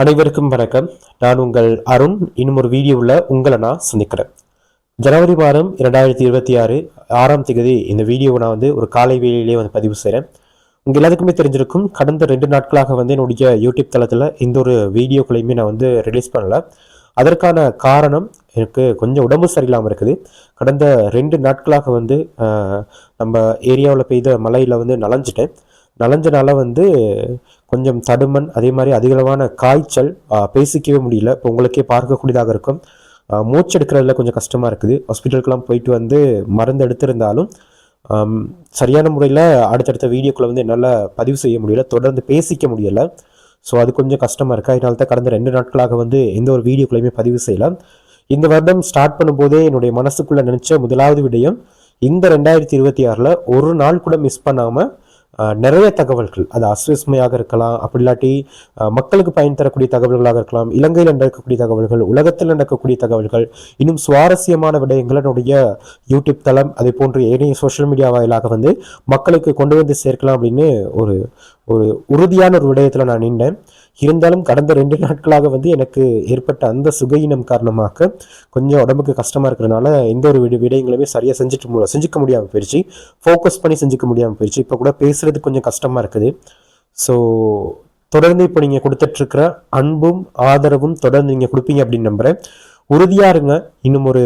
அனைவருக்கும் வணக்கம். நான் உங்கள் அருண். இன்னும் ஒரு வீடியோவில் உங்களை நான் சந்திக்கிறேன். ஜனவரி மாதம் இரண்டாயிரத்தி இருபத்தி ஆறு ஆறாம் தேதி இந்த வீடியோவை நான் வந்து ஒரு காலை வேலையிலே வந்து பதிவு செய்கிறேன் உங்கள் எல்லாத்துக்குமே தெரிஞ்சிருக்கும் கடந்த ரெண்டு நாட்களாக வந்து என்னுடைய யூடியூப் தளத்தில் எந்த ஒரு வீடியோக்களையுமே நான் வந்து ரிலீஸ் பண்ணல. அதற்கான காரணம் எனக்கு கொஞ்சம் உடம்பு சரியில்லாமல் இருக்குது. கடந்த ரெண்டு நாட்களாக வந்து நம்ம ஏரியாவில் பெய்த மழையில் வந்து நலஞ்சிட்டேன். நலஞ்சனால வந்து கொஞ்சம் தடுமன் அதே மாதிரி அதிகளவான காய்ச்சல் பேசிக்கவே முடியல. இப்போ உங்களுக்கே பார்க்கக்கூடியதாக இருக்கும். மூச்செடுக்கிறதுல கொஞ்சம் கஷ்டமாக இருக்குது. ஹாஸ்பிட்டலுக்கெல்லாம் போயிட்டு வந்து மருந்து எடுத்திருந்தாலும் சரியான முறையில் அடுத்தடுத்த வீடியோக்குள்ளே வந்து என்னால் பதிவு செய்ய முடியல தொடர்ந்து பேசிக்க முடியலை. ஸோ அது கொஞ்சம் கஷ்டமாக இருக்குது அதனால தான் கடந்த ரெண்டு நாட்களாக வந்து எந்த ஒரு வீடியோக்குள்ளையுமே பதிவு செய்யலாம் இந்த வருடம் ஸ்டார்ட் பண்ணும்போதே என்னுடைய மனசுக்குள்ளே நினச்ச முதலாவது விடயம் இந்த ரெண்டாயிரத்தி இருபத்தி ஆறில் ஒரு நாள் கூட மிஸ் பண்ணாமல் நிறைய தகவல்கள். அது அஸ்விஸ்மையாக இருக்கலாம் அப்படி இல்லாட்டி மக்களுக்கு பயன் தரக்கூடிய தகவல்களாக இருக்கலாம் இலங்கையில் நடக்கக்கூடிய தகவல்கள் உலகத்தில் நடக்கக்கூடிய தகவல்கள் இன்னும் சுவாரஸ்யமான விடயங்கள் என்னுடைய யூடியூப் தளம் அதே போன்று ஏனைய சோஷியல் மீடியா வாயிலாக வந்து மக்களுக்கு கொண்டு வந்து சேர்க்கலாம் அப்படின்னு ஒரு ஒரு உறுதியான ஒரு விடயத்தில் நான் நின்றேன். இருந்தாலும் கடந்த ரெண்டு நாட்களாக வந்து எனக்கு ஏற்பட்ட அந்த சுகையினம் காரணமாக கொஞ்சம் உடம்புக்கு கஷ்டமாக இருக்கிறனால எந்த ஒரு விட விடயங்களுமே சரியாக செஞ்சுட்டு மு- செஞ்சுக்க முடியாமல் போயிடுச்சு ஃபோக்கஸ் பண்ணி செஞ்சுக்க முடியாமல் போயிடுச்சு இப்போ கூட பேசுறது கொஞ்சம் கஷ்டமாக இருக்குது. ஸோ தொடர்ந்து இப்போ நீங்கள் கொடுத்துட்ருக்கிற அன்பும் ஆதரவும் தொடர்ந்து நீங்கள் கொடுப்பீங்க அப்படின்னு நம்புகிறேன் உறுதியாக இருங்க. இன்னும் ஒரு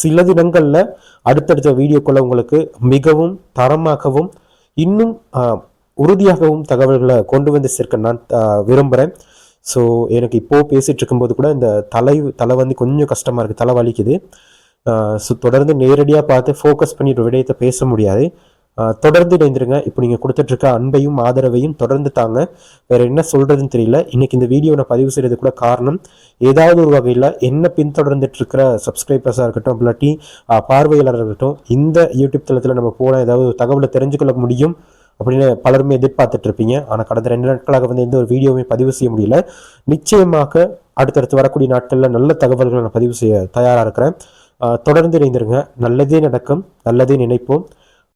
சில தினங்களில் அடுத்தடுத்த வீடியோக்குள்ள உங்களுக்கு மிகவும் தரமாகவும் இன்னும் உறுதியாகவும் தகவல்களை கொண்டு வந்து சேர்க்க நான் விரும்புகிறேன் ஸோ எனக்கு இப்போது பேசிகிட்டு இருக்கும்போது கூட இந்த தலை தலை வந்து கொஞ்சம் கஷ்டமாக இருக்குது தலை வலிக்குது. ஸோ தொடர்ந்து நேரடியாக பார்த்து ஃபோக்கஸ் பண்ணி ஒரு விடயத்தை பேச முடியாது. தொடர்ந்து இணைந்திருங்க. இப்போ நீங்கள் கொடுத்துட்ருக்க அன்பையும் ஆதரவையும் தொடர்ந்து தாங்க. வேறு என்ன சொல்கிறதுன்னு தெரியல. இன்றைக்கி இந்த வீடியோ நான் பதிவு செய்கிறது கூட காரணம் ஏதாவது ஒரு வகையில் என்ன பின்தொடர்ந்துட்டுருக்கிற சப்ஸ்கிரைபர்ஸாக இருக்கட்டும் இல்லாட்டி பார்வையாளராக இருக்கட்டும் இந்த யூடியூப் தளத்தில் நம்ம போனால் ஏதாவது ஒரு தகவலை தெரிஞ்சுக்கொள்ள முடியும். அப்படின்னு பலருமே எதிர்பார்த்துட்டு இருப்பீங்க ஆனால் கடந்த ரெண்டு நாட்களாக வந்து எந்த ஒரு வீடியோவுமே பதிவு செய்ய முடியல. நிச்சயமாக அடுத்தடுத்து வரக்கூடிய நாட்களில் நல்ல தகவல்களை நான் பதிவு செய்ய தயாராக இருக்கிறேன். தொடர்ந்து இணைந்திருங்க. நல்லதே நடக்கும். நல்லதே நினைப்போம்.